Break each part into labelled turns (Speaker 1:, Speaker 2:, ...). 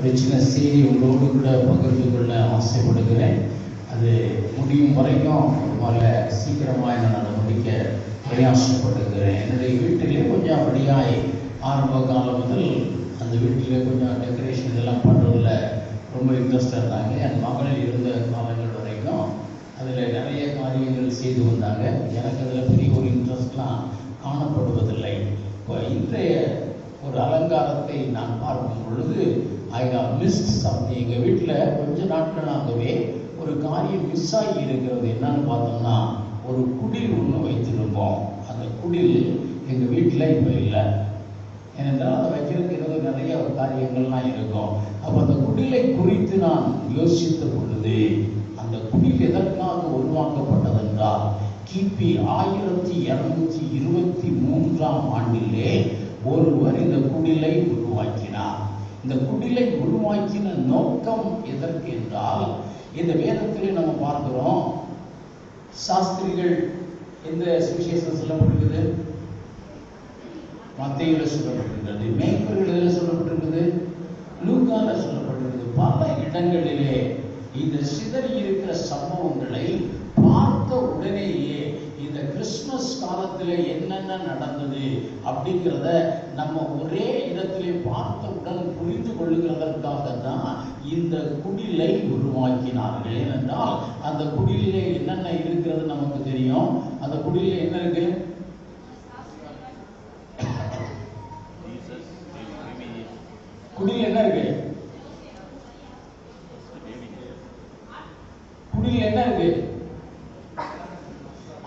Speaker 1: ஒரு சின்ன செய்தி உங்களோடு கூட பகிர்ந்து கொள்ள ஆசைப்படுகிறேன். அது முடியும் வரைக்கும் முதல்ல சீக்கிரமாக நான் முடிக்க பிரயாசப்படுகிறேன் என்னுடைய வீட்டிலே கொஞ்சம் அப்படியாய் ஆரம்ப காலம் முதல் அந்த வீட்டிலே கொஞ்சம் டெக்கரேஷன் இதெல்லாம் பண்ணுறதுல ரொம்ப இன்ட்ரெஸ்டாக இருந்தாங்க. என் மகளில் இருந்த காலங்கள் வரைக்கும் அதில் நிறைய காரியங்கள் செய்து வந்தாங்க. எனக்கு அதில் பெரிய ஒரு இன்ட்ரெஸ்ட்லாம் காணப்படுவதில்லை. இப்போ இன்றைய ஒரு அலங்காரத்தை நான் பார்க்கும் பொழுது ஐ ஹவ் மிஸ் சம்திங் எங்கள் வீட்டில் கொஞ்ச நாட்களாகவே ஒரு காரியம் மிஸ் ஆகி இருக்கிறது என்னன்னு பார்த்தோம்னா ஒரு குடில் ஒன்று வைத்திருப்போம் அந்த குடில் எங்கள் வீட்டில் இப்போ இல்லை. ஏனென்றால் அதை வைக்கிறதுக்கு நிறைய காரியங்கள்லாம் இருக்கும். அப்போ அந்த குடிலை குறித்து நான் யோசித்த பொழுது அந்த குடில் எதற்காக உருவாக்கப்பட்டதென்றால் கிபி ஆயிரத்தி இருநூத்தி இருபத்தி மூன்றாம் ஆண்டிலே ஒருவர் இந்த குடிலை உருவாக்கினார். இந்த குடிலை உருவாக்கின நோக்கம் எதற்கு என்றால் இந்த வேதத்திலே நம்ம பார்க்கிறோம் சாஸ்திரிகள் எந்த சுவிசேஷம் சொல்லப்படுகிறது? மத்தியில் சொல்லப்பட்டிருக்கிறது மேய்ப்பர்கள் எதில் சொல்லப்பட்டிருக்குது லூக்கால சொல்லப்பட்டிருக்குது. பல இடங்களிலே இந்த சிதறி இருக்கிற சம்பவங்களை பார்த்த உடனேயே இந்த கிறிஸ்துமஸ் காலத்தில் என்னென்ன நடந்தது அப்படிங்கிறத நம்ம ஒரே இடத்திலே பார்த்தவுடன் புரிந்து கொள்ளுகிறதற்காக தான் இந்த குடிலை உருவாக்கினார்கள். ஏனென்றால் அந்த குடிலே என்னென்ன இருக்கிறது நமக்கு தெரியும்? அந்த குடில என்ன இருக்கு? குடியில் என்ன இருக்கு. குடியில் என்ன இருக்கு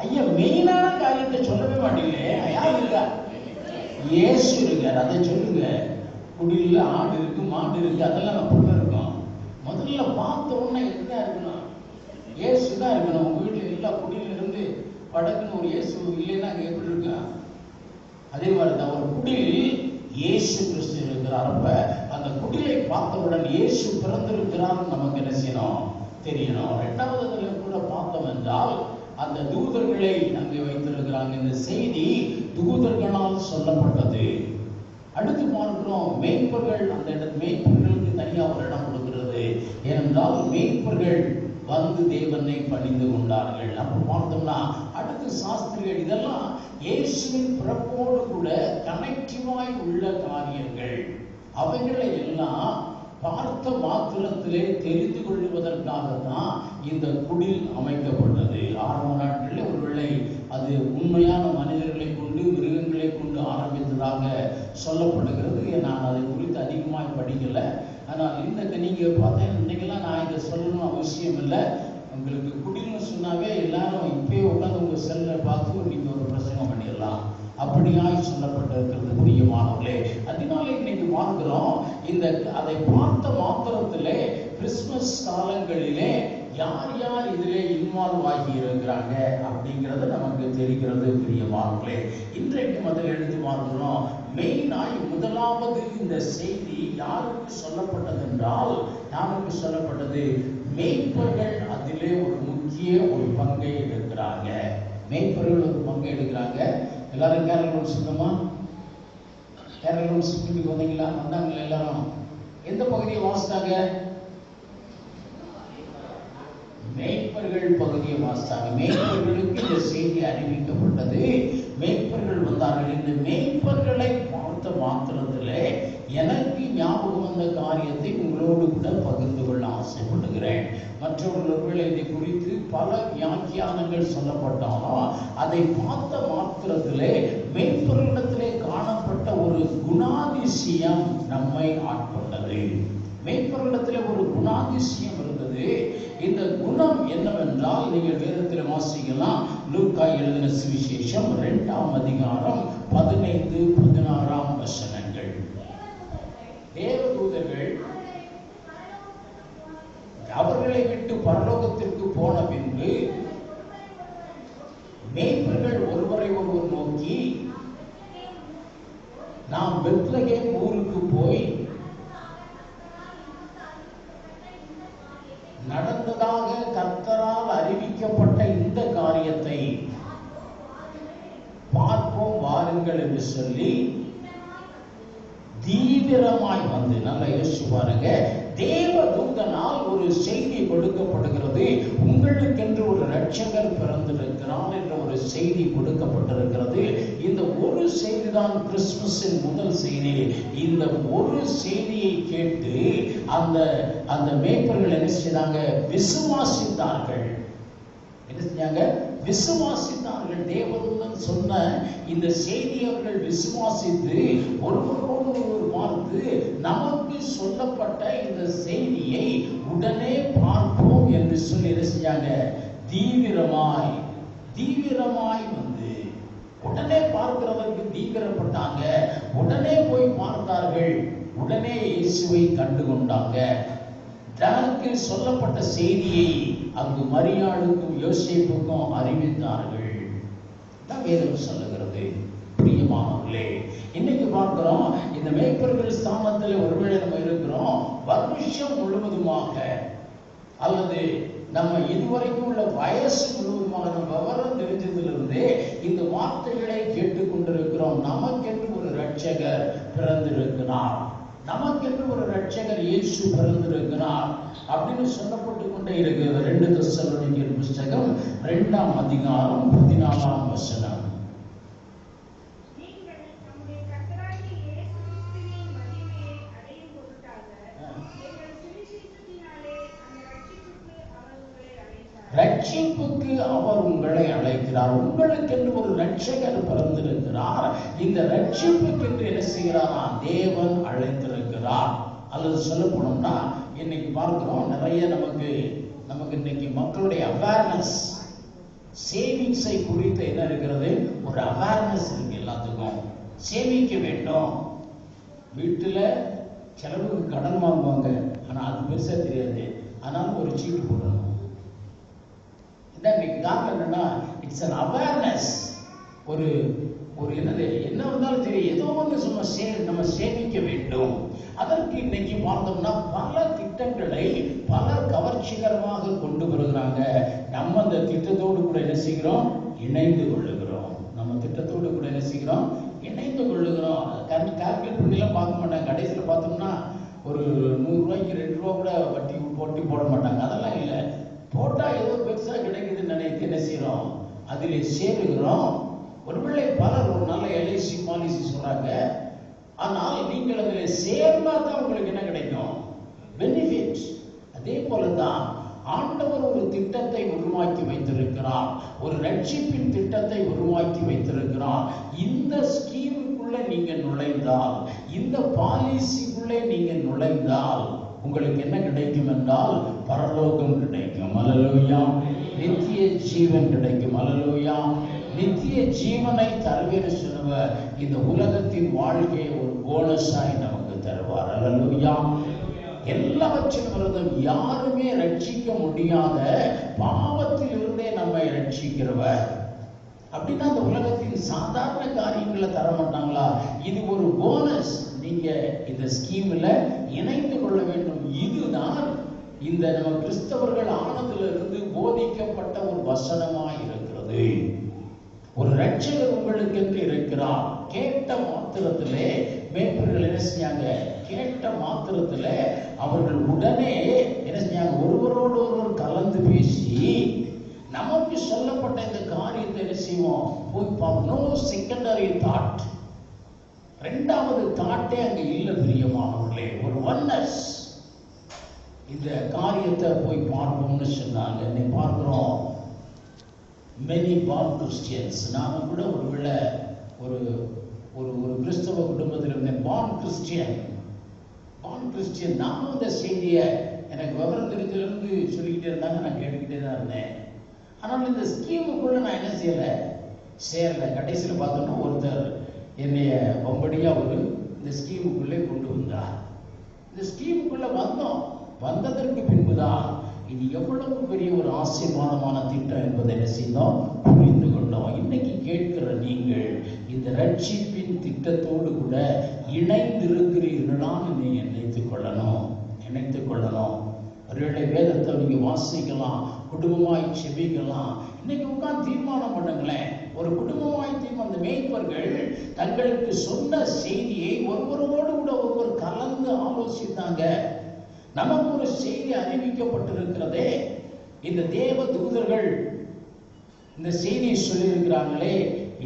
Speaker 1: ஐயா மெயினான காரியத்தை சொல்லவே மாட்டீங்களே யார் இருக்கா பேசிடுங்க அதை சொல்லுங்க. குடியில் ஆடு இருக்கு மாடு இருக்கு அதெல்லாம் அப்படிதான் இருக்கும். முதல்ல பார்த்த உடனே என்ன இருக்கணும்? ஏசு தான் இருக்கணும். உங்க வீட்டுல எல்லா குடியில இருந்து வடக்குன்னு ஒரு இயேசு இல்லைன்னா அங்க எப்படி இருக்கும் அதே மாதிரி தான் ஒரு குடில் இயேசு கிறிஸ்து இருக்கிறார் அப்ப அந்த குடிலை பார்த்தவுடன் இயேசு பிறந்திருக்கிறார் நமக்கு என்ன செய்யணும்? தெரியணும். ரெண்டாவது கூட பார்த்தோம் என்றால் அந்த தூதர்களை அங்கே வைத்திருக்கிறாங்க. இந்த செய்தி தூதர்களால் சொல்லப்பட்டது. அடுத்து பார்க்கிறோம் மேய்ப்பர்கள் அந்த இடம் மேய்ப்பர்களுக்கு தனியாக ஒரு இடம் கொடுக்கிறது. ஏனென்றால் மேய்ப்பர்கள் வந்து தேவனை பணிந்து கொண்டார்கள். அப்போ பார்த்தோம்னா அடுத்து சாஸ்திரிகள் இதெல்லாம் இயேசுவின் பிறப்போடு கூட கனெக்டிவாய் உள்ள காரியங்கள். அவைகளை எல்லாம் பார்த்த மாத்திரத்திலே தெரிந்து கொள்வதற்காக தான் இந்த குடில் அமைக்கப்பட்டது. ஆரம்ப நாட்களில் ஒருவேளை அது உண்மையான மனிதர்களை கொண்டு மிருகங்களை கொண்டு ஆரம்பித்ததாக சொல்லப்படுகிறது. நான் அதை குறித்து அதிகமாக படிக்கல. ஆனால் இந்த நீங்க பார்த்தேன் இன்னைக்கெல்லாம் நான் இதை சொல்லணும் அவசியம் இல்லை. உங்களுக்கு குடில்னு சொன்னாவே எல்லாரும் இப்பயே உட்காந்து உங்க செல்ல பார்த்து நீங்க ஒரு பிரசங்கம் பண்ணிடலாம். அப்படியாய் சொல்லப்பட்டிருக்கிறது பிரியமானவர்களே அதனால இன்னைக்கு பார்க்கிறோம் இந்த அதை பார்த்த மாத்திரத்திலே கிறிஸ்துமஸ் காலங்களிலே யார் யார் இதிலே இன்வால்வ் ஆகி இருக்கிறாங்க அப்படிங்கிறது நமக்கு தெரிகிறது பிரியமானவர்களே இன்றைக்கு முதல் எடுத்து பார்க்கிறோம் மெயினாய் முதலாவது இந்த செய்தி யாருக்கு சொல்லப்பட்டது என்றால் யாருக்கு சொல்லப்பட்டது? மெய்ப்பர்கள் அதிலே ஒரு முக்கிய ஒரு பங்கை எடுக்கிறாங்க. மெய்ப்பர்கள் ஒரு பங்கை எடுக்கிறாங்க. எல்லாரும் கேரள ரோட் சுத்தமா? கேரள ரோட் வீட்டுக்கு வந்தீங்களா? வந்தாங்களா எல்லாரும்? எந்த பகுதியை வாசித்தாங்க மேய்ப்பர்கள் பகுதியை வாசித்தாங்க மேய்ப்பர்களுக்கு இந்த செய்தி அறிவிக்கப்பட்டது. மேய்ப்பர்கள் வந்தார்கள். இந்த மேய்ப்பர்களை பார்த்த மாத்திரத்திலே எனக்கு ஞாபகம் வந்த காரியத்தை உங்களோடு கூட பகிர்ந்து கொள்ள ஆசைப்படுகிறேன். மற்றவர்கள் இதை குறித்து பல வியாக்கியானங்கள் சொல்லப்பட்டாலும் அதை பார்த்த மாத்திரத்திலே மேய்ப்பர்களிடத்திலே காணப்பட்ட ஒரு குணாதிசயம் நம்மை ஆட்கொண்டது. மேய்ப்பர்களிடத்திலே ஒரு குணாதிசயம் இருக்கிறது. இந்த குணம் என்னவென்றால் நீங்கள் வேதத்தில் வாசிக்கலாம். லூக்கா எழுதின சுவிசேஷம் இரண்டாம் அதிகாரம் பதினைந்து பதினாறாம் வசனங்கள். தேவதூதர்கள் அவர்களை விட்டு பரலோகத்திற்கு போன பின்பு மேய்ப்பர்கள் ஒருவரை ஒருவர் நோக்கி நாம் பெத்லகேம் ஊருக்கு போய் நடந்ததாக கர்த்தரால் அறிவிக்கப்பட்ட இந்த காரியத்தை வாருங்கள் என்று சொல்லி தீவிரமாய் வந்து நல்லா யோசிச்சு பாருங்க தேவ தூதனால் ஒரு செய்தி கொடுக்கப்படுகிறது. உங்களுக்கென்று ஒரு ரட்சகர் பிறந்திருக்கிறான் என்ற ஒரு செய்தி கொடுக்கப்பட்டிருக்கிறது. இந்த ஒரு செய்தி தான் கிறிஸ்துமஸின் முதல் செய்தி. இந்த ஒரு செய்தியை கேட்டு அந்த அந்த மேய்ப்பர்கள் என்ன செய்தாங்க? விசுவாசித்தார்கள். என்ன செஞ்சாங்க? விசுவாசித்தார்கள். தேவதூதன் சொன்ன இந்த செய்தியை அவர்கள் விசுவாசித்து ஒருவரோடு ஒருவர் பார்த்து நமக்கு சொல்லப்பட்ட இந்த செய்தியை உடனே பார்ப்போம் என்று சொல்லி என்ன செஞ்சாங்க? தீவிரமாய் தீவிரமாய் வந்து உடனே பார்க்கிறவருக்கு தீவிரப்பட்டாங்க. உடனே போய் பார்த்தார்கள். உடனே இயேசுவை கண்டு கொண்டாங்க தனக்கு சொல்லப்பட்ட செய்தியை அங்கு மரியாளுக்கும் யோசிப்புக்கும் அறிவித்தார்கள். தான் வேதம் சொல்லுகிறது. பிரியமானவர்களே இன்னைக்கு பார்க்கிறோம் இந்த மேய்ப்பர்கள் ஸ்தானத்தில் ஒருவேளை நம்ம இருக்கிறோம் வருஷம் முழுவதுமாக அல்லது நம்ம இதுவரைக்கும் உள்ள வயசு முழுவதுமாக நம்ம விவரம் தெரிஞ்சதிலிருந்தே இந்த வார்த்தைகளை கேட்டுக்கொண்டிருக்கிறோம். நமக்கென்று ஒரு ரட்சகர் பிறந்திருக்கிறார். நமக்கென்று ஒரு ரட்சகர் இயேசு பிறந்திருக்கிறார் அப்படின்னு சொல்லப்பட்டு கொண்டே இருக்கிறது. ரெண்டு தெசலோனிக்கர் புஸ்தகம் ரெண்டாம் அதிகாரம் பதினாலாம் வசனம்.
Speaker 2: ரட்சிப்புக்கு அவர் உங்களை
Speaker 1: அழைக்கிறார். உங்களுக்கென்று ஒரு ரட்சகர் பிறந்திருக்கிறார். இந்த ரட்சிப்புக்கென்று என்ன செய்கிறாரா? தேவன் அழைத்திருக்கிறார். அல்லது சொல்ல போனோம்னா இன்னைக்கு பார்க்கிறோம். நிறைய நமக்கு நமக்கு இன்னைக்கு மக்களுடைய அவேர்னஸ் சேவிங்ஸை குறித்து என்ன இருக்கிறது? ஒரு அவேர்னஸ் இருக்கு எல்லாத்துக்கும். சேமிக்க வேண்டும். வீட்டில் செலவுக்கு கடன் வாங்குவாங்க. ஆனால் அது பெருசாக தெரியாது. ஆனாலும் ஒரு சீட்டு போடணும். இதான் இன்னைக்கு காரணம் என்னன்னா இட்ஸ் அன் அவேர்னஸ் ஒரு ஒரு என்னது என்ன வந்தாலும் தெரியும் ஏதோ ஒன்று சும்மா சே நம்ம சேமிக்க வேண்டும். அதற்கு இன்னைக்கு பார்த்தோம்னா பல திட்டங்களை பலர் கவர்ச்சிகரமாக கொண்டு வருகிறாங்க. நம்ம அந்த திட்டத்தோடு கூட என்ன செய்கிறோம்? இணைந்து கொள்ளுகிறோம். நம்ம திட்டத்தோடு கூட என்ன செய்கிறோம்? இணைந்து கொள்ளுகிறோம். கண் கால்குலேட் பண்ணிலாம் பார்க்க மாட்டாங்க. கடைசியில் பார்த்தோம்னா ஒரு நூறுரூவாய்க்கு ரெண்டு ரூபா கூட வட்டி போட்டி போட மாட்டாங்க. அதெல்லாம் இல்லை. போட்டால் ஏதோ பெருசாக கிடைக்குதுன்னு நினைத்து என்ன செய்கிறோம்? அதில் சேருகிறோம். ஒருவேளை பலர் ஒரு நல்ல எல்ஐசி பாலிசி சொல்கிறாங்க ஆனால் நீங்கள் அதில் சேர்ந்தால் தான் உங்களுக்கு என்ன கிடைக்கும்? பெனிஃபிட் அதே போல தான் ஆண்டவர் ஒரு திட்டத்தை உருவாக்கி வைத்திருக்கிறார். ஒரு ரட்சிப்பின் திட்டத்தை உருவாக்கி வைத்திருக்கிறார். இந்த ஸ்கீமுக்குள்ள நீங்க நுழைந்தால் இந்த பாலிசிக்குள்ளே நீங்க நுழைந்தால் உங்களுக்கு என்ன கிடைக்கும் என்றால் பரலோகம் கிடைக்கும். அலலோயா நித்திய ஜீவன் கிடைக்கும். அலலோயா நித்திய ஜீவனை தருவேன்னு சொன்னவர் இந்த உலகத்தின் வாழ்க்கையை ஒரு போனஸாய் நமக்கு தருவார். அலலோயா எல்லாவற்றிலிருந்தும் யாருமே ரட்சிக்க முடியாத பாவத்தில் இருந்தே நம்மை ரட்சிக்கிறவர். அப்படின்னா அந்த உலகத்தின் சாதாரண காரியங்களை தர மாட்டாங்களா? இது ஒரு போனஸ் நீங்க இந்த ஸ்கீம்ல இணைந்து கொள்ள வேண்டும். இதுதான் இந்த நம்ம கிறிஸ்தவர்கள் ஆனதிலிருந்து போதிக்கப்பட்ட ஒரு வசனமாய் இருக்கிறது. ஒரு ரட்சகர் உங்களுக்கு என்று இருக்கிறார்? கேட்ட மாத்திரத்திலே மேற்பர்கள் என்ன செய்யாங்க கேட்ட மாத்திரத்துல அவர்கள் உடனே என்ன செஞ்சாங்க? ஒருவரோடு ஒருவர் கலந்து பேசி நமக்கு சொல்லப்பட்ட இந்த காரியத்தை என்ன செய்வோம்? போய் பார்க்கணும் நோ செகண்டரி தாட் ரெண்டாவது தாட்டே அங்க இல்லை பிரியமானவர்களே ஒரு ஒன்னஸ் இந்த காரியத்தை போய் பார்ப்போம்னு சொன்னாங்க. இன்னைக்கு பார்க்கிறோம். மெனி பார்ன் கிறிஸ்டியன்ஸ் நாம கூட ஒருவேளை ஒரு ஒரு ஒரு கிறிஸ்தவ குடும்பத்தில் இருந்தேன் பான் கிறிஸ்டியன் பார்ன் கிறிஸ்டியன் நானும் இந்த செய்தியை எனக்கு விவரம் தெரிஞ்சதுலேருந்து சொல்லிக்கிட்டே இருந்தாங்க நான் கேட்டுக்கிட்டே தான் இருந்தேன். ஆனால் இந்த ஸ்கீமுக்குள்ள நான் என்ன செய்யலை? சேரல கடைசியில் பார்த்தோன்னா ஒருத்தர் என்னைய வம்படியாக ஒரு இந்த ஸ்கீமுக்குள்ளே கொண்டு வந்தார். இந்த ஸ்கீமுக்குள்ளே வந்தோம். வந்ததற்கு பின்புதான் இது எவ்வளவு பெரிய ஒரு ஆசீர்வாதமான திட்டம் என்பதை என்ன செய்தோம்? புரிந்து இன்னைக்கு கேட்கிற நீங்கள் இந்த ரட்சிப்பின் திட்டத்தோடு கூட இணைந்திருக்கிறீர்களான்னு நீங்க நினைத்துக் கொள்ளணும். நினைத்துக் கொள்ளணும். ஒருவேளை வேதத்தை நீங்க வாசிக்கலாம் குடும்பமாய் செபிக்கலாம். இன்னைக்கு உட்கார்ந்து தீர்மானம் பண்ணுங்களேன். ஒரு குடும்பமாய்த்தையும் அந்த மேய்ப்பர்கள் தங்களுக்கு சொன்ன செய்தியை ஒருவரோடு கூட ஒருவர் கலந்து ஆலோசித்தாங்க. நமக்கு ஒரு செய்தி அறிவிக்கப்பட்டிருக்கிறதே. இந்த தேவ தூதர்கள் இந்த செய்தியை சொல்லியிருக்கிறாங்களே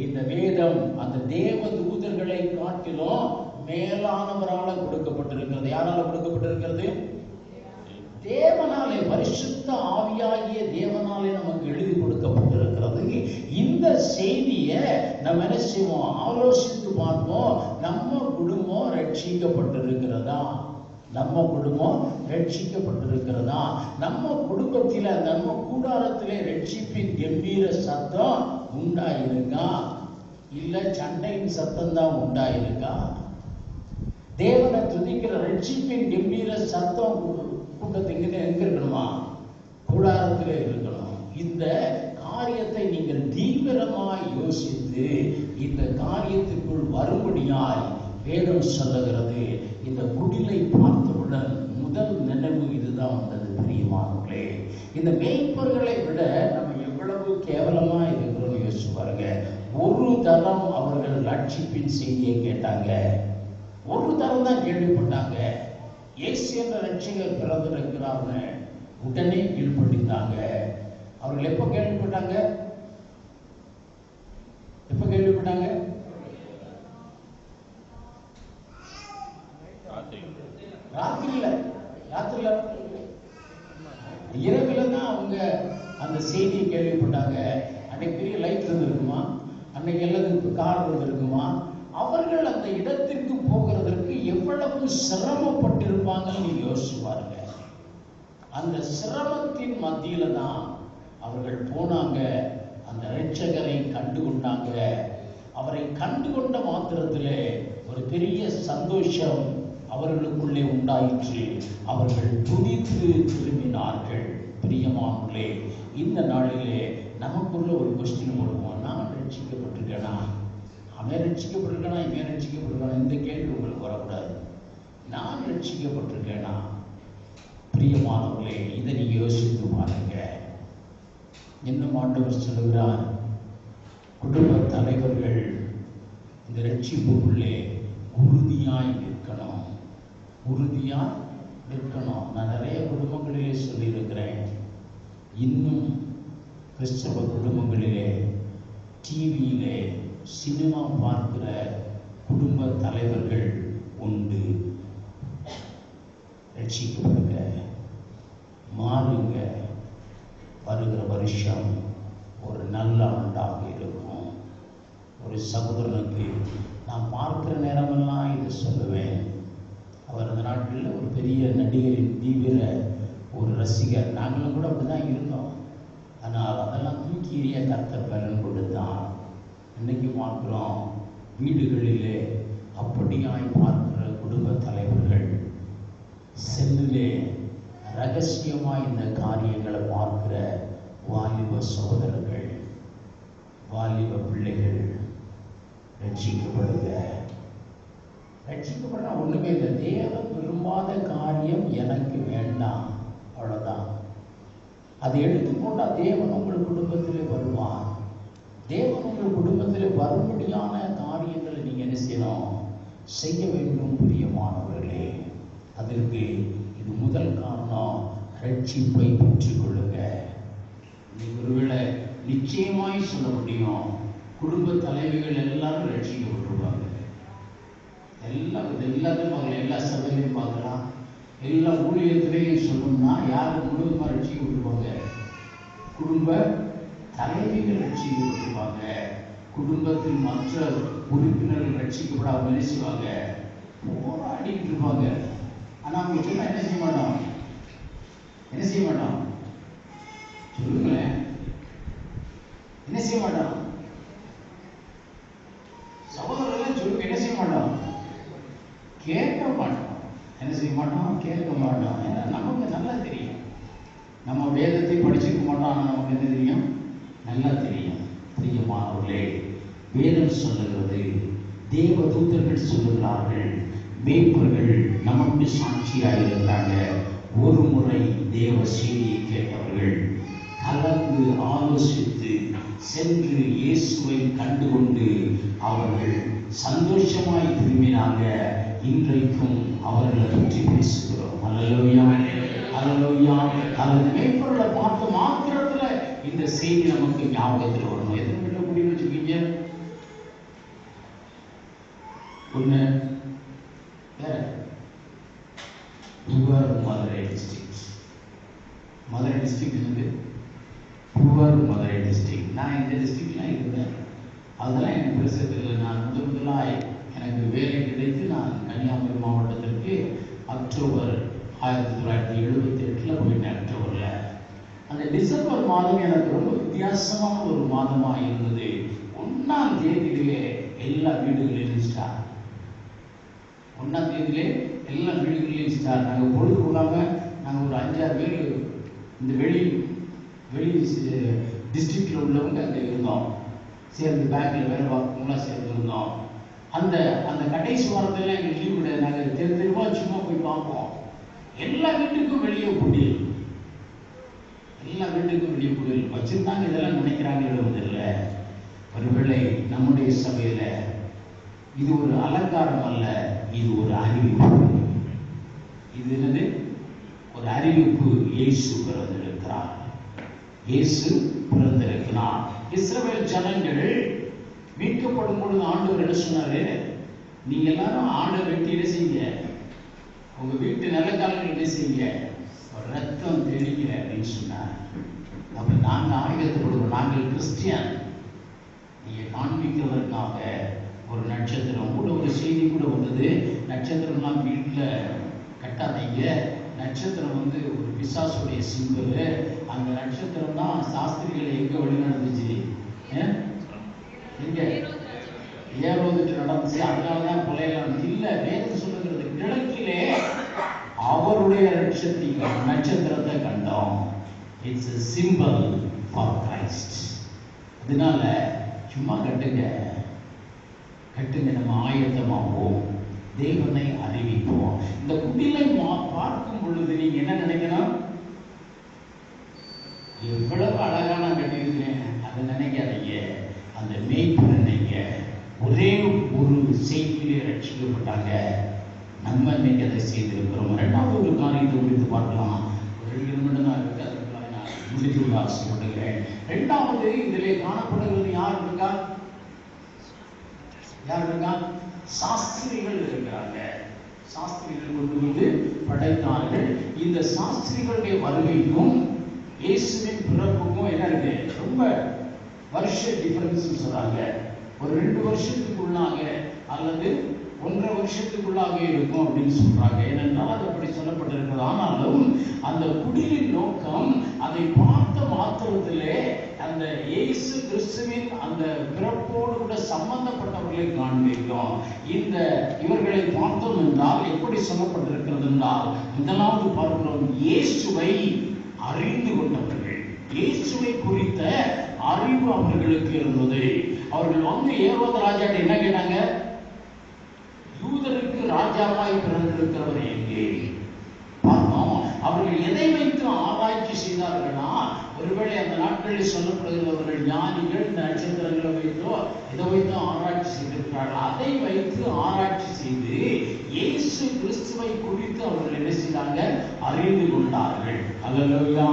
Speaker 1: இந்த வேதம் அந்த தேவ தூதர்களை காட்டிலும் மேலானவரால கொடுக்கப்பட்டிருக்கிறது. யாரால கொடுக்கப்பட்டிருக்கிறது? தேவனாலே பரிசுத்த ஆவியாகிய தேவனாலே நமக்கு எழுதி கொடுக்கப்பட்டிருக்கிறது. இந்த செய்தியை நம்ம என்ன செய்வோம்? ஆலோசித்து பார்ப்போம். நம்ம குடும்பம் ரட்சிக்கப்பட்டிருக்கிறதா? நம்ம குடும்பம் ரட்சிக்கப்பட்டிருக்கிறதா? நம்ம குடும்பத்தில நம்ம கூடாரத்திலே ரட்சிப்பின் கம்பீர சத்தம் உண்டாயிருக்கா? இல்ல சண்டையின் சத்தம் தான் உண்டாயிருக்கா? தேவனை துதிக்கிற ரட்சிப்பின் கம்பீர சத்தம் கூட்டத்துக்கு எங்க இருக்கணுமா கூடாரத்தில் இருக்கணும். இந்த காரியத்தை நீங்கள் தீவிரமாய் யோசித்து இந்த காரியத்துக்குள் வரும்படியாய் வேதம் சொல்லுகிறது. இந்த குடிலை பார்த்தவுடன் முதல் நினைவு இதுதான் வந்தது பிரியமானவர்களே இந்த மேய்ப்பர்களை விட நம்ம எவ்வளவு கேவலமா இருக்கிறோம்னு யோசிச்சு பாருங்க. ஒரு தரம் அவர்கள் ரட்சிப்பின் செய்தியை கேட்டாங்க. ஒரு தரம் தான் கேள்விப்பட்டாங்க. இயேசு என்ற ரட்சிகர் பிறந்திருக்கிறாங்க உடனே கீழ்பட்டிருந்தாங்க அவர்கள் எப்ப கேள்விப்பட்டாங்க? எப்ப கேள்விப்பட்டாங்க? அந்த செய்தியை கேள்விப்பட்டாங்க. அன்னைக்கு பெரிய லைட் இருந்திருக்குமா அன்னைக்கு எல்லாத்துக்கு கார் இருந்திருக்குமா அவர்கள் அந்த இடத்திற்கு போகிறதற்கு எவ்வளவு சிரமப்பட்டிருப்பாங்கன்னு யோசிச்சு பாருங்க. அந்த சிரமத்தின் மத்தியில தான் அவர்கள் போனாங்க. அந்த ரட்சகரை கண்டு கொண்டாங்க. அவரை கண்டு கொண்ட மாத்திரத்திலே ஒரு பெரிய சந்தோஷம் அவர்களுக்குள்ளே உண்டாயிற்று. அவர்கள் துடித்து திரும்பினார்கள். பிரியமானங்களே இந்த நாளிலே நமக்குள்ள ஒரு கொஸ்டின் போடுவோம் நான் ரட்சிக்கப்பட்டிருக்கேனா? அவன் ரட்சிக்கப்பட்டிருக்கானா? இவன் ரட்சிக்கப்பட்டிருக்கானா? இந்த கேள்வி உங்களுக்கு வரக்கூடாது. நான் ரட்சிக்கப்பட்டிருக்கேனா? பிரியமானவர்களே இதை நீ யோசித்து பாருங்க. இன்னும் ஆண்டவர் சொல்லுகிறார் குடும்ப தலைவர்கள் இந்த ரட்சிப்புக்குள்ளே உறுதியாய் நிற்கணும். உறுதியாய் நிற்கணும். நான் நிறைய குடும்பங்களிலே சொல்லியிருக்கிறேன். இன்னும் கிறிஸ்தவ குடும்பங்களிலே டிவியிலே சினிமா பார்க்கிற குடும்ப தலைவர்கள் உண்டு. ரட்சிக்கப்படுங்க மாறுங்க. வருகிற வருஷம் ஒரு நல்ல ஆண்டாக இருக்கும். ஒரு சகோதரனுக்கு நான் பார்க்கிற நேரமெல்லாம் இதை சொல்லுவேன். அவர் அந்த நாட்டில் ஒரு பெரிய நடிகரின் தீவிர ஒரு ரசிகர். நாங்களும் கூட அப்படிதான் இருந்தோம். ஆனால் அதெல்லாம் தூக்கி எறிய கர்த்தர் பலன் கொடுத்தான். இன்னைக்கு பார்க்குறோம் வீடுகளிலே அப்படியாய் பார்க்கிற குடும்ப தலைவர்கள் செல்லிலே ரகசியமாக இந்த காரியங்களை பார்க்கிற வாலிப சகோதரர்கள் வாலிப பிள்ளைகள் ரட்சிக்கப்படுங்க. ரட்சிக்கப்படுறா ஒன்றுமே இல்லை. தேவன் விரும்பாத காரியம் எனக்கு வேண்டாம். அவ்வளவுதான் அதை எடுத்துக்கொண்டா தேவன் உங்கள் குடும்பத்திலே வருவான் தேவன் உங்கள் குடும்பத்திலே வரும்படியான காரியங்களை நீங்க என்ன செய்யணும்? செய்ய வேண்டும் பிரியமானவர்களே. அதற்கு இது முதல் காரணம். ரட்சிப்பை பெற்றுக் கொள்ளுங்க. ஒருவேளை நிச்சயமாய் சொல்ல முடியும். குடும்ப தலைவிகள் எல்லாரும் ரெட்சியை விட்டுருவாங்க எல்லா இது எல்லாத்தையும் பார்க்கலாம். எல்லா சபையிலையும் பார்க்கலாம். எல்லா ஊழியத்திலையும் சொல்லணும்னா யார் முழுவதுமாக ரட்சிக்கப்பட்டிருப்பாங்க குடும்ப தலைவிகள் விட்டுருவாங்க. குடும்பத்தில் மற்ற உறுப்பினர்கள் ரட்சிக்கப்படாம என்ன செய்வாங்க? போராடிக்கிட்டு இருப்பாங்க. ஆனா அவங்க சொன்னா என்ன செய்ய மாட்டோம்? என்ன செய்ய மாட்டோம்? சொல்லுங்களேன். என்ன செய்ய மாட்டோம்? சகோதரர்கள் சொல்லுங்க என்ன செய்ய மாட்டோம்? கேட்க மாட்டோம். என்ன செய்ய மாட்டோம் கேட்க மாட்டோம். ஏன்னா நமக்கு நல்லா தெரியும். நம்ம வேதத்தை படிச்சுக்க மாட்டோம் ஆனால் நமக்கு என்ன தெரியும்? நல்லா தெரியும். பிரியமானவர்களே வேதம் சொல்லுகிறது தேவ தூதர்கள் சொல்லுகிறார்கள் மேய்ப்பர்கள் நமக்கு சாட்சியாக இருந்தாங்க. ஒரு முறை தேவ செய்தியை கேட்டவர்கள் கலந்து ஆலோசித்து சென்று இயேசுவை கண்டுகொண்டு அவர்கள் சந்தோஷமாய் திரும்பினாங்க. இன்றைக்கும் அவர்களை பற்றி பேசுகிறோம். அல்லலோயா அல்லலோயா அல்லது மேற்கொள்ள பார்த்த மாத்திரத்துல இந்த செய்தி நமக்கு ஞாபகத்தில் வரணும் எத்தனை பேர்ல முடிவு வச்சுக்கீங்க ஒண்ணு வேற. Poor Madurai district Madurai district இருந்து புவர் மதுரை டிஸ்ட்ரிக்ட் நான் இந்த டிஸ்ட்ரிக்ட்லாம் இருந்தேன் அதெல்லாம் எனக்கு பெருசு தெரியல. நான் முதல் முதலாக எனக்கு வேலை கிடைத்து கன்னியாகுமரி மாவட்டத்திற்கு அக்டோபர் ஆயிரத்தி தொள்ளாயிரத்தி எழுபத்தி எட்டில் போயிட்டேன் அக்டோபரில். அந்த டிசம்பர் மாதம் எனக்கு ரொம்ப வித்தியாசமான ஒரு மாதமாக இருந்தது. ஒன்றாம் தேதியிலே எல்லா வீடுகளிலும் ஸ்டார் ஒன்றாம் தேதியிலே எல்லா வீடுகளிலும் ஸ்டார் நாங்கள் பொழுது போகாமல் நாங்கள் ஒரு அஞ்சாறு பேர் இந்த வெளி வெளி டிஸ்ட்ரிக்டில் உள்ளவங்க அங்கே இருந்தோம். சேர்ந்து பேங்கில் வேலை பார்க்கவங்களாம் சேர்ந்து இருந்தோம். அந்த அந்த கடைசி வாரத்தில் எங்களுக்கு லீவ் கிடையாது நாங்கள் தெரு தெருவா சும்மா போய் பார்ப்போம். எல்லா வீட்டுக்கும் வெளியே குடில் எல்லா வீட்டுக்கும் வெளியே குடில் வச்சிருந்தாங்க இதெல்லாம் நினைக்கிறாங்க இல்லை ஒருவேளை நம்முடைய சபையில இது ஒரு அலங்காரம் அல்ல இது ஒரு அறிவிப்பு. இது என்னது? ஒரு அறிவிப்பு இயேசு பிறந்திருக்கிறார். இயேசு பிறந்திருக்கிறார். இஸ்ரவேல் ஜனங்கள் மீட்கப்படும் பொழுது ஆண்டவர் என்ன சொன்னாரு? நீங்க எல்லாரும் ஆடை வெட்டி என்ன செய்யுங்க? உங்க வீட்டு நிலக்காலங்கள் என்ன செய்யுங்க? ரத்தம் தெளிங்க அப்படின்னு சொன்னார். அப்ப நாங்க ஆயுதப்படுவோம் நாங்கள் கிறிஸ்டியன். நீங்க காண்பிக்கிறதற்காக ஒரு நட்சத்திரம். கூட ஒரு செய்தி கூட வந்தது. நட்சத்திரம்லாம் வீட்டில் கட்டாதீங்க. நட்சத்திரம் வந்து ஒரு பிசாசுடைய சிம்பிள் அந்த நட்சத்திரம் தான் சாஸ்திரிகளை எங்க வழி நடந்துச்சு எங்க? ஏறுவதற்கு நடந்துச்சு. அதனாலதான் கொலையில இல்ல வேதம் சொல்லுகிறது கிழக்கிலே அவருடைய நட்சத்தி நட்சத்திரத்தை கண்டோம். It's a simple for Christ அதனால சும்மா கட்டுங்க. கட்டுங்க நம்ம ஆயத்தமாவோம். தேவனை அறிவிப்போம். இந்த குடிலை மா- பார்க்கும் பொழுது நீங்க என்ன நினைக்கணும் எவ்வளவு அழகா நான் கட்டியிருக்கிறேன் அதை நினைக்காதீங்க அந்த மேய்ப்பு நினைங்க ஒரே ஒரு செய்தியிலே ரட்சிக்கப்பட்டாங்க நம்ம இன்னைக்கு அதை செய்திருக்கிறோம் இரண்டாவது ஒரு காரியத்தை குறித்து பார்க்கலாம் ஒரு ரெண்டு நிமிடம் தான் இருக்கு அதுக்குள்ள நான் முடித்து விட ஆசைப்படுகிறேன் இரண்டாவது இதிலே காணப்படுகிறது யார் இருக்கா யார் இருக்கா சாஸ்திரிகள் இருக்கிறாங்க சாஸ்திரிகள் கொண்டு வந்து படைத்தார்கள். இந்த சாஸ்திரிகளுடைய வருகைக்கும் இயேசுவின் பிறப்புக்கும் என்ன இருக்கு? ரொம்ப வருஷ டிஃபரன்ஸ் சொல்றாங்க. ஒரு ரெண்டு வருஷத்துக்குள்ளாக அல்லது ஒன்றரை வருஷத்துக்குள்ளாக இருக்கும் அப்படின்னு சொல்றாங்க. ஏனென்றால் அது அப்படி சொல்லப்பட்டிருக்கிறது. ஆனாலும் அந்த குடிலின் நோக்கம் அதை பார்த்த மாத்திரத்திலே அந்த இயேசு கிறிஸ்துவின் அந்த பிறப்போடு கூட சம்பந்தப்பட்டவர்களை காண்பிக்கும் இந்த இவர்களை பார்த்தோம் என்றால் எப்படி சொல்லப்பட்டிருக்கிறது என்றால் முதலாவது பார்க்கிறோம் இயேசுவை அறிந்து கொண்டவர்கள். இயேசுவை குறித்த அறிவு அவர்களுக்கு இருந்தது. அவர்கள் வந்து ஏரோத ராஜாட்ட என்ன கேட்டாங்க? யூதருக்கு ராஜாவாய் பிறந்திருக்கிறவர் எங்கே? பார்த்தோம். அவர்கள் எதை வைத்து ஆராய்ச்சி செய்தார்கள்னா ஒருவேளை அந்த நாட்களில் சொல்லப்படுகிறவர்கள் ஞானிகள் நட்சத்திரங்களை வைத்தோ இதை வைத்தோ ஆராய்ச்சி செய்திருக்கிறார்கள் அதை வைத்து ஆராய்ச்சி செய்து இயேசு கிறிஸ்துவை குறித்து அவர்கள் என்ன செய்தாங்க? அறிந்து கொண்டார்கள். அலலோயா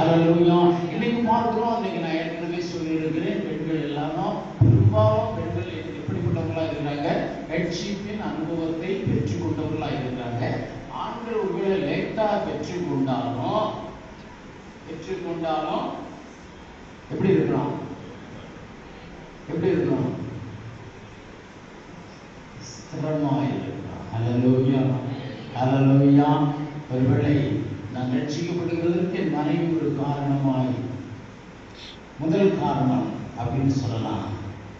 Speaker 1: அலலோயா இன்னைக்கு பார்க்கிறோம் அன்னைக்கு நான் ஏற்கனவே சொல்லியிருக்கிறேன் பெண்கள் எல்லாரும் பெரும்பாலும் பெண்கள் எப்படிப்பட்டவர்களா இருக்கிறாங்க? ஹெட்ஷிப்பின் அனுபவத்தை பெற்றுக்கொண்டவர்களா இருக்கிறாங்க. ஆண்கள் ஒருவேளை லேட்டா பெற்றுக்கொண்டாலும் பெற்றுக்கொண்டாலும் எப்படி இருக்கிறோம் எப்படி இருக்கிறோம் ஸ்திரமாய் இருக்கணும். ஹalleluya ஹalleluya ஒருவேளை நான் ரட்சிக்கப்படுகிறதற்கு மனைவி ஒரு காரணமாய் முதல் காரணம் அப்படின்னு சொல்லலாம்.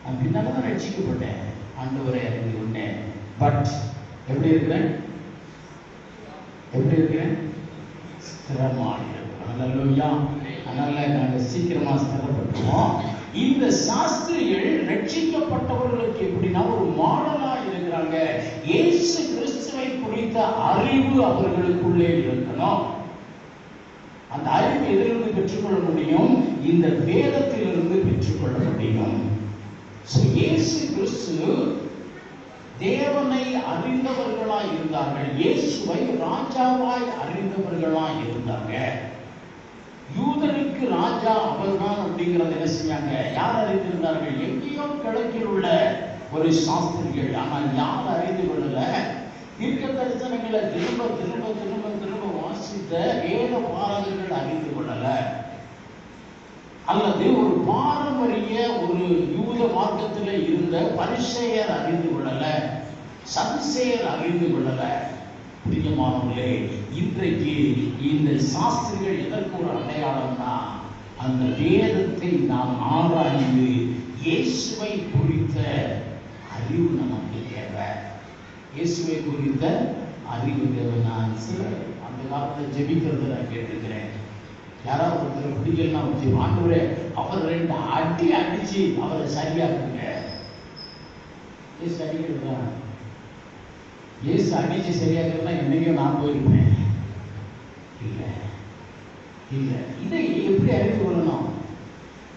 Speaker 1: நான் தான் ரட்சிக்கப்பட்டேன். ஆண்டவரை அறிந்து கொண்டேன் பட் எப்படி இருக்கிறேன்? எப்படி இருக்கிறேன்? ஸ்திரமாக அல்லா அதனால நாங்கள் சீக்கிரமா ஸ்திரப்பட்டுருவோம் இந்த சாஸ்திரிகள் ரட்சிக்கப்பட்டவர்களுக்கு எப்படின்னா ஒரு மாடலா இருக்கிறாங்க. இயேசு கிறிஸ்துவை குறித்த அறிவு அவர்களுக்குள்ளே இருக்கணும். அந்த அறிவு எதிலிருந்து பெற்றுக்கொள்ள முடியும்? இந்த வேதத்திலிருந்து பெற்றுக்கொள்ள முடியும். இயேசு கிறிஸ்து தேவனை அறிந்தவர்களாய் இருந்தார்கள். இயேசுவை ராஜாவாய் அறிந்தவர்களாய் இருந்தாங்க. யூதனுக்கு ராஜா அவர்தான் அப்படிங்கறத என்ன செஞ்சாங்க யார் அறிந்திருந்தார்கள்? எங்கேயோ கிழக்கில் உள்ள ஒரு சாஸ்திரிகள். ஆனால் யார் அறிந்து கொள்ளல? தீர்க்க தரிசனங்களை திரும்ப திரும்ப திரும்ப திரும்ப வாசித்த வேத பாரகர்கள் அறிந்து கொள்ளல. அல்லது ஒரு பாரம்பரிய ஒரு யூத மார்க்கத்தில் இருந்த பரிசெயர் அறிந்து கொள்ளல சன்செயர் அறிந்து கொள்ளல. பிரியமானவர்களே இன்றைக்கு இந்த சாஸ்திரிகள் எதற்கு ஒரு அடையாளம்னா அந்த வேதத்தை நாம் ஆராய்ந்து இயேசுவை குறித்த அறிவு நமக்கு தேவை. இயேசுவை குறித்த அறிவு தேவை. நான் சில அந்த காலத்தில் ஜெபிக்கிறத நான் கேட்டிருக்கிறேன். யாராவது ஒருத்தர் பிடிக்கலாம் வச்சு ஆண்டவரே அவர் ரெண்டு அடி அடிச்சு அவரை சரியாக்குங்க. ஏசு இயேசு ஏசு அடிச்சு சரியாக்குறதா என்னையும் நான் போயிருப்பேன் இல்லை இல்லை இதை எப்படி அறிந்து கொள்ளணும்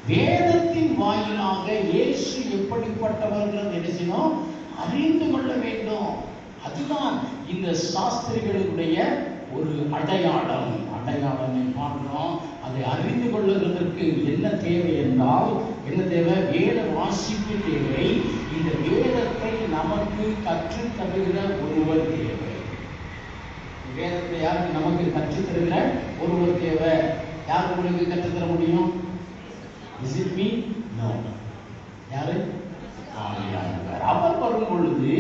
Speaker 1: வேதத்தின் வாயிலாக இயேசு எப்படிப்பட்டவர்கள் நினைச்சினோம் அறிந்து கொள்ள வேண்டும். அதுதான் இந்த சாஸ்திரிகளுடைய ஒரு அடையாளம். அடையாளம் பார்க்கிறோம். அதை அறிந்து கொள்ளுவதற்கு என்ன தேவை என்றால் என்ன தேவை? வேத வாசிப்பு தேவை இந்த வேதத்தை நமக்கு கற்றுத் தருகிற ஒருவர் தேவை வேதத்தை யாருக்கு நமக்கு கற்றுத் தருகிற ஒருவர் தேவை யார் உங்களுக்கு கற்றுத் தர முடியும்? இஸ் இட் மீ நோ யாரு? அவர் வரும் பொழுது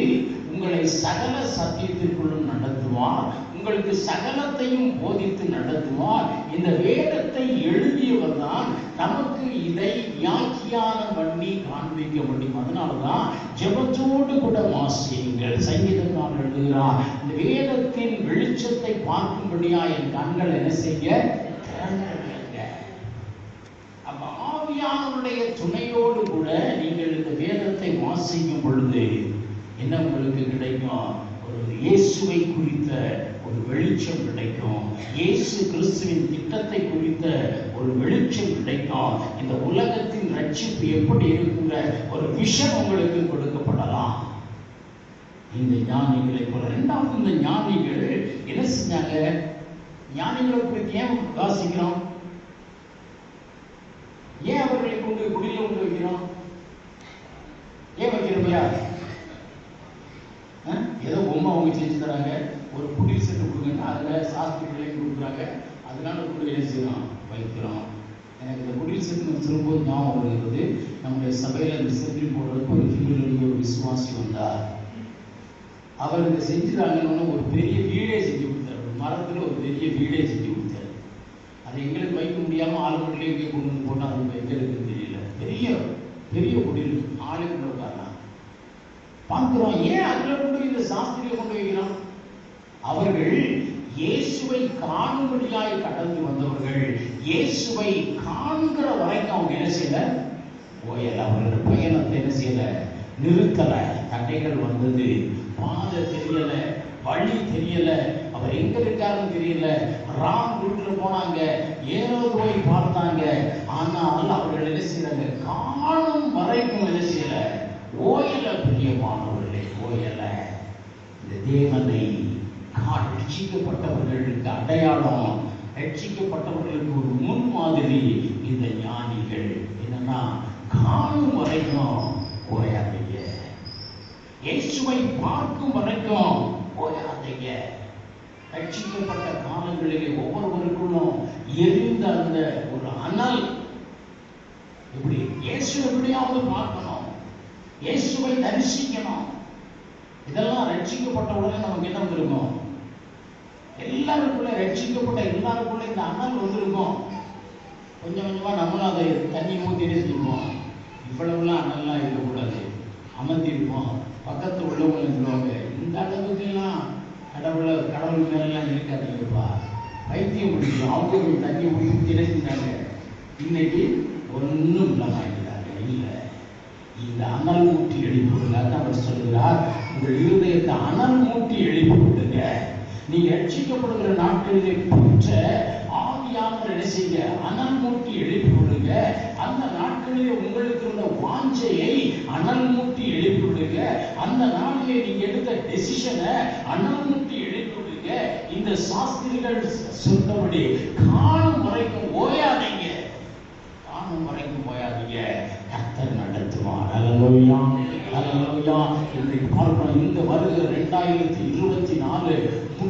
Speaker 1: உங்களை சகல சத்தியத்திற்குள்ளும் நடத்துவார். உங்களுக்கு சகலத்தையும் போதித்து நடத்துவார். இந்த வேதத்தை எழுதியவர் தான் நமக்கு இதை வியாக்கியானம் பண்ணி காண்பிக்க முடியும். அதனாலதான் ஜபத்தோடு கூட வாசியுங்கள். சங்கீதக்காரன் எழுதுகிறார் இந்த வேதத்தின் வெளிச்சத்தை பார்க்கும்படியா என் கண்கள் என்ன செய்ய? அப்ப ஆவியானவருடைய துணையோடு கூட நீங்கள் இந்த வேதத்தை வாசிக்கும் பொழுது என்ன உங்களுக்கு கிடைக்கும்? ஒரு இயேசுவை குறித்த ஒரு வெளிச்சம் கிடைக்கும். இயேசு கிறிஸ்துவின் திட்டத்தை குறித்த ஒரு வெளிச்சம் கிடைக்கும் இந்த உலகத்தின் ரட்சிப்பு எப்படி இருக்குங்கிற ஒரு விஷன் உங்களுக்கு கொடுக்கப்படலாம். இந்த ஞானிகளை போல ரெண்டாவது இந்த ஞானிகள் என்ன செஞ்சாங்க? ஞானிகளை குறித்து ஏன் வாசிக்கிறோம்? ஏன் அவர்களை கொண்டு குடியில கொண்டு வைக்கிறோம்? ஏன் வைக்கிறோம் இல்லையா ஏதோ பொம்மை அவங்க செஞ்சு தராங்க. ஒரு குடில் செட்டு கொடுங்கன்னா அதில் சாஸ்திரிகளையும் கொடுக்குறாங்க. அதனால கொண்டு என்ன செய்யலாம் வைக்கிறோம் எனக்கு இந்த குடில் செட்டு திரும்ப ஞாபகம் வருகிறது. நம்முடைய சபையில் அந்த செஞ்சு போடுறதுக்கு ஒரு ஹிந்துலேருந்து ஒரு விசுவாசி வந்தார். அவர் இதை செஞ்சுட்டாங்கன்னு ஒரு பெரிய வீடே செஞ்சு கொடுத்தாரு. ஒரு மரத்தில் ஒரு பெரிய வீடே செஞ்சு கொடுத்தாரு. அது எங்களுக்கு வைக்க முடியாமல் ஆளுநர்களே எங்கே கொண்டு வந்து போட்டால் அது எங்களுக்கு தெரியல. பெரிய பெரிய குடில் ஆளுக்குள்ள உட்காரலாம் பார்க்கிறோம். ஏன் அதில் கொண்டு இந்த சாஸ்திரியை கொண்டு வைக்கிறோம் அவர்கள் இயேசுவை காணும்படியாய் கடந்து வந்தவர்கள் இயேசுவை காண்கிற வரைக்கும் அவங்க என்ன செய்யல? போயல. அவர்களோட பயணத்தை என்ன செய்யல? நிறுத்தல. தடைகள் வந்தது. பாதை தெரியல. வழி தெரியல. அவர் எங்க இருக்காருன்னு தெரியல. ராங் ரூட்ல போனாங்க. ஏதோ போய் பார்த்தாங்க. ஆனால் அவர்கள் என்ன செய்யறாங்க? காணும் வரைக்கும் என்ன செய்யல? ஓயல. பிரியமானவர்களே ஓயல. இந்த தேவனை காட் ரட்சிக்கப்பட்டவர்களுக்கு அடையாளம். ரட்சிக்கப்பட்டவர்களுக்கு ஒரு முன்மாதிரி இந்த ஞானிகள். என்னன்னா காணும் வரைக்கும் ஓயாதீங்க இயேசுவை பார்க்கும் வரைக்கும் ஓயாதீங்க ரட்சிக்கப்பட்ட காலங்களிலே ஒவ்வொருவருக்குள்ளும் எரிந்த அந்த ஒரு அனல். இப்படி இயேசு எப்படியாவது பார்க்கணும். இயேசுவை தரிசிக்கணும். இதெல்லாம் ரட்சிக்கப்பட்ட உடனே நமக்கு என்ன வந்திருக்கும்? எல்லாருக்குள்ள ரட்சிக்கப்பட்ட எல்லாருக்குள்ள இந்த அமல் வந்திருக்கும். கொஞ்சம் கொஞ்சமா நம்மளும் அதை தண்ணி ஊற்றி செஞ்சுப்போம் இவ்வளவுலாம் அனல்லாம் இருக்கக்கூடாது. அமர்ந்திருப்போம். பக்கத்து உள்ளவங்க சொல்லுவாங்க இந்த அளவுக்குலாம் கடவுளை கடவுள் மேலாம் இருக்காதீங்கப்பா. வைத்தியம் பிடிக்கும். அவங்க கொஞ்சம் தண்ணி ஊற்றி திரைச்சிட்டாங்க இன்னைக்கு ஒன்றும் இல்லாம இல்லை. இந்த அனல் ஊற்றி எழுப்பிவிடுங்க அதான் அவர் சொல்கிறார் உங்கள் இருதயத்தை அனல் ஊட்டி எழுப்பி விடுங்க. நீங்க ரட்சிக்கப்படுகிற நாட்களிலே போற்ற ஆவியானவர் என்ன செய்ய அனல் மூட்டி எழுப்பி விடுங்க அந்த நாட்களிலே உங்களுக்கு இருந்த வாஞ்சையை அனல் மூட்டி எழுப்பி விடுங்க அந்த நாளிலே நீங்க எடுத்த டெசிஷனை அனல் மூட்டி எழுப்பி விடுங்க இந்த சாஸ்திரிகள் சொன்னபடி காணும் வரைக்கும் ஓயாதீங்க. காணும் வரைக்கும் போயாதீங்க கர்த்தர் நடத்துவார். அலலோயா அலலோயா இன்றைக்கு பார்க்கணும் இந்த வருகிற ரெண்டாயிரத்தி இருபத்தி நாலு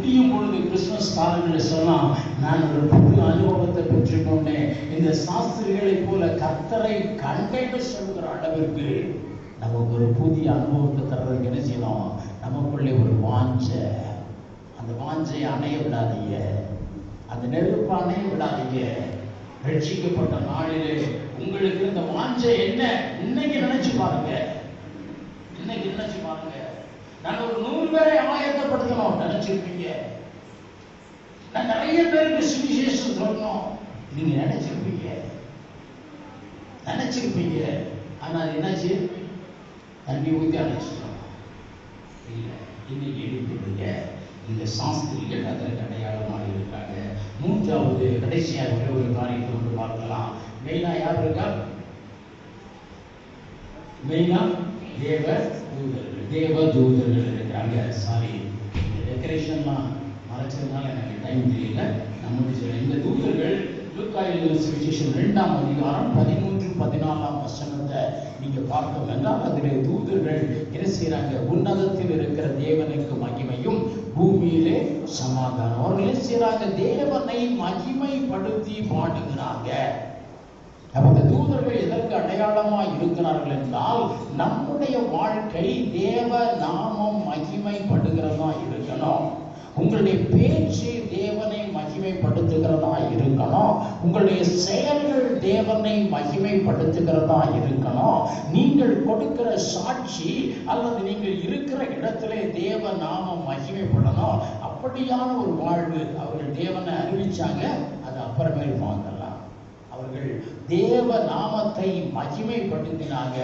Speaker 1: முடியும் பொழுது கிறிஸ்துமஸ் காலங்களில் சொன்னால் நான் ஒரு புது அனுபவத்தை பெற்றுக்கொண்டேன் இந்த சாஸ்திரிகளைப் போல கத்தரை கண்டென்று சொல்கிற அளவிற்கு நமக்கு ஒரு புதிய அனுபவத்தை தர்றதுக்கு என்ன செய்யணும்? நமக்குள்ளே ஒரு வாஞ்சை அந்த வாஞ்சையை அணைய விடாதீங்க. அந்த நெருப்பு அணைய விடாதீங்க. ரட்சிக்கப்பட்ட நாளிலே உங்களுக்கு இந்த வாஞ்சை என்ன? இன்னைக்கு நினைச்சு பாருங்க. இன்னைக்கு நினைச்சு பாருங்க. நான் ஒரு நூறு பேரை அமாயத்தப்படுத்தணும் நினைச்சிருப்பீங்க. நான் நிறைய பேருக்கு சுவிசேஷம் சொல்லணும். நீங்க நினைச்சிருப்பீங்க. நினைச்சிருப்பீங்க. ஆனா அது என்னாச்சு? தண்ணி ஊற்றி அணைச்சிட்டோம். இல்லை இன்னைக்கு எழுப்பிடுங்க இந்த சாஸ்திரிகள் அதற்கு அடையாளமாக இருக்காங்க. மூன்றாவது கடைசியாக ஒரே ஒரு காரியத்தை கொண்டு பார்க்கலாம். மெயினா யார் இருக்கா? மெயினா தேவர் தூதர்கள் தேவ தூதர்கள் இருக்கிறாங்க சாரி டெக்கரேஷன்லாம் மறைச்சதுனால எனக்கு டைம் தெரியல. நம்மளுக்கு இந்த தூதர்கள் சுவிசேஷம் ரெண்டாம் அதிகாரம் பதிமூன்று பதினாலாம் வசனத்தை நீங்க பார்க்க வேண்டாம் அதிலே தூதர்கள் என்ன செய்யறாங்க உன்னதத்தில் இருக்கிற தேவனுக்கு மகிமையும் பூமியிலே சமாதானம். அவர்கள் என்ன செய்யறாங்க தேவனை மகிமைப்படுத்தி பாடுகிறாங்க. அப்ப இந்த தூதர்கள் எதற்கு அடையாளமா இருக்கிறார்கள் என்றால் நம்முடைய வாழ்க்கை தேவ நாமம் மகிமைப்படுகிறதா இருக்கணும். உங்களுடைய பேச்சு தேவனை மகிமைப்படுத்துகிறதா இருக்கணும். உங்களுடைய செயல்கள் தேவனை மகிமைப்படுத்துகிறதா இருக்கணும். நீங்கள் கொடுக்கிற சாட்சி அல்லது நீங்கள் இருக்கிற இடத்திலே தேவ நாமம் மகிமைப்படணும். அப்படியான ஒரு வாழ்வு அவர்கள் தேவனை அறிவிச்சாங்க அது அப்புறமேல் வாங்கலாம் அவர்கள் தேவ நாமத்தை மகிமைப்படுத்தினாங்க.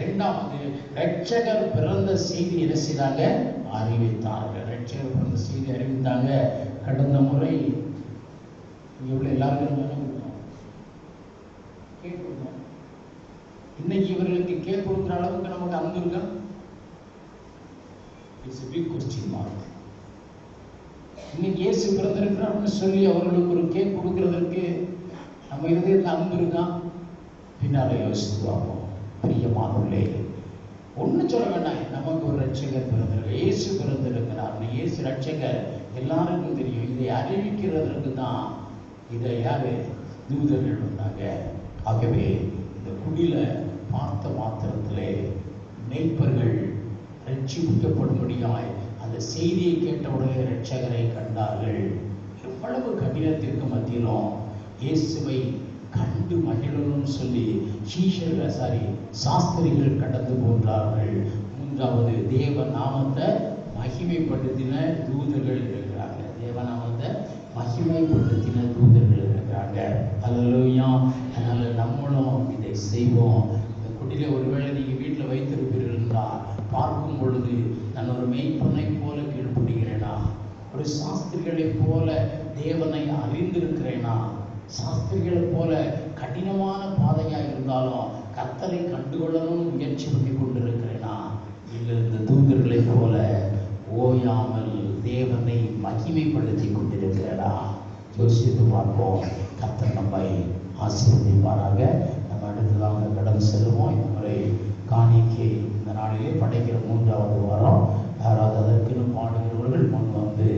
Speaker 1: இரண்டாவது ரட்சகர் பிறந்த செய்தி என்ன செய்தாங்க? அறிவித்தார்கள். ரட்சகர் பிறந்த செய்தி அறிவித்தாங்க. கடந்த முறை இங்க உள்ள எல்லாருக்கும் இன்னைக்கு இவர்களுக்கு கேக் கொடுக்குற அளவுக்கு நமக்கு அன்பு இருக்கா? இட்ஸ் பிக் கொஸ்டின் மார்க் இன்னைக்கு இயேசு பிறந்திருக்கிறார்னு சொல்லி அவர்களுக்கு ஒரு கேக் கொடுக்கறதற்கு நம்ம இருதயத்தில் அன்பு இருக்கா? பின்னால யோசித்து பார்ப்போம். பிரியமானுள்ளே ஒன்றும் சொல்ல வேண்டாம். நமக்கு ஒரு ரட்சகர் பிறந்திருக்கு. இயேசு பிறந்திருக்கிறார். அந்த இயேசு ரட்சகர் எல்லாருக்கும் தெரியும். இதை அறிவிக்கிறதற்கு தான் இதை யாரு? தூதர்கள் வந்தாங்க. ஆகவே இந்த குடில பார்த்த மாத்திரத்திலே மேய்ப்பர்கள் ரட்சிக்கப்படும்படியாய் அந்த செய்தியை கேட்டவுடனே ரட்சகரை கண்டார்கள். எவ்வளவு கடினத்திற்கு மத்தியிலும் இயேசுவை கண்டு மகிழணும்னு சொல்லி சீஷர்கள் சாரி சாஸ்திரிகள் கடந்து போன்றார்கள். மூன்றாவது தேவ நாமத்தை மகிமைப்படுத்தின தூதர்கள் இருக்கிறாங்க. தேவ நாமத்தை மகிமைப்படுத்தின தூதர்கள் இருக்கிறாங்க. அல்லேலூயா அதனால நம்மளும் இதை செய்வோம். இந்த குடில ஒருவேளை நீங்க வீட்டில் வைத்திருப்பீர்கள் என்றால் பார்க்கும் பொழுது நான் ஒரு மெய்ப்பனை போல கீழ்படுகிறேனா? ஒரு சாஸ்திரிகளைப் போல தேவனை அறிந்திருக்கிறேனா? சாஸ்திரிகளை போல கடினமான பாதையாக இருந்தாலும் கத்தரை கண்டுகொள்ளணும்னு முயற்சி பண்ணி கொண்டிருக்கிறேனா? இல்லை இந்த தூதர்களைப் போல ஓயாமல் தேவனை மகிமைப்படுத்தி கொண்டிருக்கிறேனா? யோசித்து பார்ப்போம். கத்தர் நம்மை ஆசீர்வதிப்பாராக. நம்ம அடுத்ததாக கடந்து செல்வோம் இந்த முறை காணிக்கை இந்த நாளிலே படைக்கிற மூன்றாவது வாரம். யாராவது அதற்குன்னு பாடுகிறவர்கள் முன் வந்து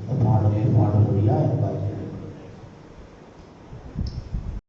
Speaker 1: இந்த பாடலை பாடுபடியாக